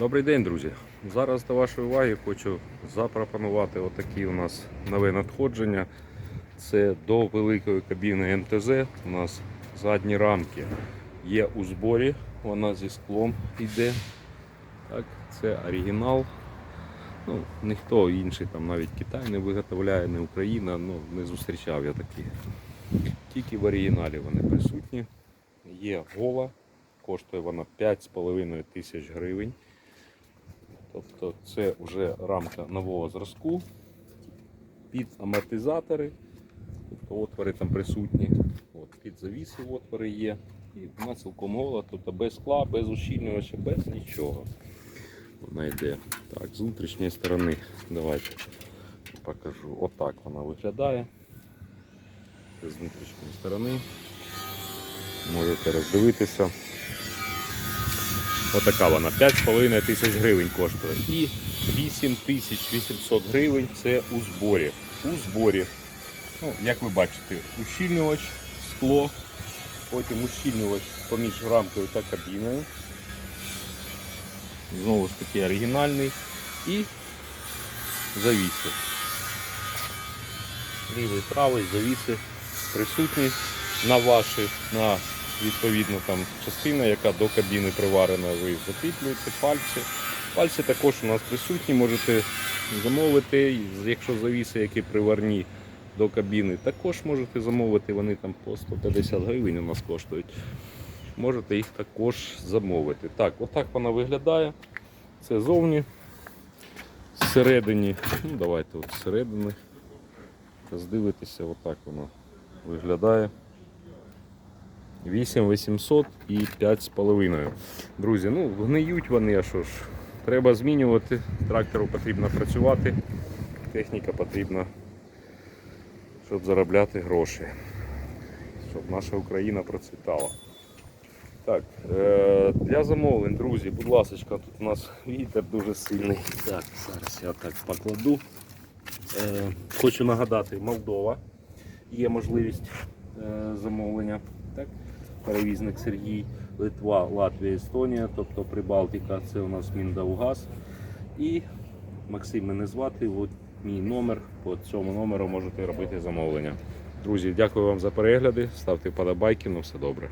Добрий день, друзі. Зараз до вашої уваги хочу запропонувати отакі у нас нове надходження. Це до великої кабіни МТЗ. У нас задні рамки є у зборі, вона зі склом йде. Так, це оригінал. Ну, ніхто інший, там навіть Китай не виготовляє, не Україна, ну не зустрічав я такі. Тільки в оригіналі вони присутні. Є гола, коштує вона 5,5 тисяч гривень. Тобто це вже рамка нового зразку під амортизатори, тобто отвори там присутні, От, під завіси отвори є. І вона цілком гола, тобто без скла, без ущільнювача, без нічого. Вона йде. Так, з внутрішньої сторони давайте покажу. Отак вона виглядає. З внутрішньої сторони. Можете роздивитися. Отака вона 5,5 тисяч гривень коштує. І 8800 гривень це у зборі. У зборі. Ну, як ви бачите, ущільнювач, скло, потім ущільнювач поміж рамкою та кабіною. Знову ж таки оригінальний. І завіси. Лівий, правий, завіси присутні на ваші, на відповідно там частина, яка до кабіни приварена, ви закріплюєте пальці. Пальці також у нас присутні, можете замовити, якщо завіси, які приварні до кабіни, також можете замовити, вони там по 150 гривень у нас коштують. Можете їх також замовити. Так, отак вона виглядає. Це зовні. Зсередині, ну давайте от зсередини. Роздивитися, отак воно виглядає. 8800 і 5,5. Друзі, ну гниють вони, а що ж. Треба змінювати. Трактору потрібно працювати. Техніка потрібна, щоб заробляти гроші. Щоб наша Україна процвітала. Так, е, для замовлень, друзі, будь ласка, тут у нас вітер дуже сильний. Так, зараз я так покладу. Е, хочу нагадати, Молдова є можливість е, замовлення. Так? Перевізник Сергій, Литва, Латвія, Естонія, тобто Прибалтика, це у нас Міндаугаз. І Максим мене звати, от мій номер. По цьому номеру можете робити замовлення. Друзі, дякую вам за перегляди. Ставте вподобайки, ну все добре.